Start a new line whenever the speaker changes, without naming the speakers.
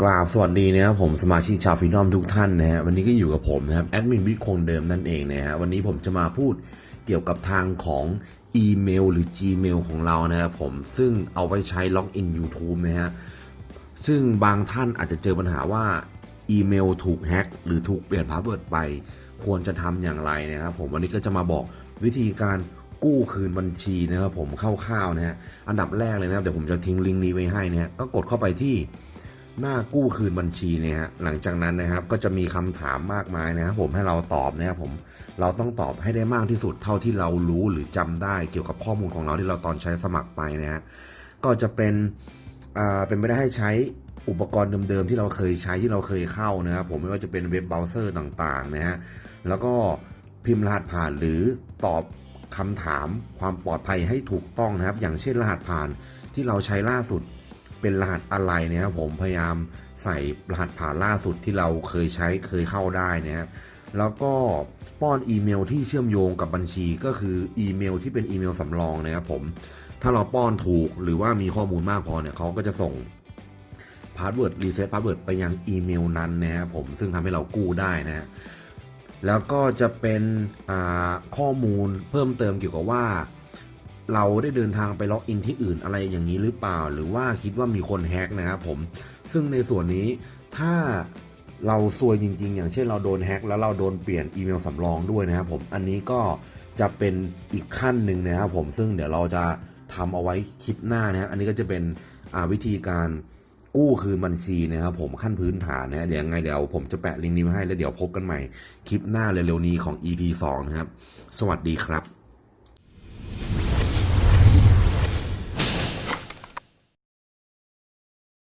กราบสวัสดีนะครับผมสมาชิกชาวฟินอมทุกท่านนะฮะวันนี้ก็อยู่กับผมนะครับแอดมินวิคงเดิมนั่นเองนะฮะวันนี้ผมจะมาพูดเกี่ยวกับทางของอีเมลหรือ Gmail ของเรานะครับผมซึ่งเอาไว้ใช้ล็อกอิน YouTube นะฮะซึ่งบางท่านอาจจะเจอปัญหาว่าอีเมลถูกแฮ็กหรือถูกเปลี่ยนพาสเวิร์ดไป ควรจะทำอย่างไรนะครับผมวันนี้ก็จะมาบอกวิธีการกู้คืนบัญชีนะครับผมคร่าวๆนะฮะอันดับแรกเลยนะครับเดี๋ยวผมจะทิ้งลิงก์นี้ไว้ให้นะฮะก็กดเข้าไปที่ หน้ากู้คืนบัญชีเนี่ยฮะหลังจากนั้นนะครับก็จะมีคำถามมากมายนะครับผมให้เราตอบนะครับผมเราต้องตอบให้ได้มากที่สุดเท่าที่เรารู้หรือจำได้เกี่ยวกับข้อมูลของเราที่เราตอนใช้สมัครไปนะฮะก็จะเป็นอ่าเป็นไม่ได้ให้ใช้อุปกรณ์เดิมๆที่เราเคยใช้ที่เราเคยเข้านะครับผมไม่ว่าจะเป็นเว็บเบราว์เซอร์ต่างๆนะฮะแล้วก็พิมพ์รหัสผ่านหรือตอบคำถามความปลอดภัยให้ถูกต้องนะครับ อย่างเช่นรหัสผ่านที่เราใช้ล่าสุด เป็นรหัสอะไรเนี่ยครับผมพยายามใส่รหัสผ่านล่าสุดที่เราเคยใช้เคยเข้าได้นะฮะแล้วก็ป้อนอีเมลที่เชื่อมโยงกับบัญชีก็คืออีเมลที่เป็นอีเมลสำรองนะครับผมถ้าเราป้อนถูกหรือว่ามีข้อมูลมากพอเนี่ยเขาก็จะส่งพาสเวิร์ดรีเซ็ตพาสเวิร์ดไปยังอีเมลนั้นนะครับผมซึ่งทำให้เรากู้ได้นะฮะแล้วก็จะเป็นข้อมูลเพิ่มเติมเกี่ยวกับว่า เราได้เดินทางไปล็อกอินที่อื่นอะไรอย่างนี้หรือเปล่า หรือว่าคิดว่ามีคนแฮกนะครับผม ซึ่งในส่วนนี้ถ้าเราซวยจริง ๆ อย่างเช่นเราโดนแฮกแล้วเราโดนเปลี่ยนอีเมลสำรองด้วยนะครับผมอันนี้ก็จะเป็นอีกขั้นหนึ่งนะครับผมซึ่งเดี๋ยวเราจะทำเอาไว้คลิปหน้านะฮะอันนี้ก็จะเป็นวิธีการกู้คืนบัญชีนะครับผมขั้นพื้นฐานนะฮะเดี๋ยวยังไงเดี๋ยวผมจะแปะลิงก์นี้ไว้ให้แล้วเดี๋ยวพบกันใหม่คลิปหน้าเร็วๆนี้ของ EP 2 นะครับ สวัสดีครับ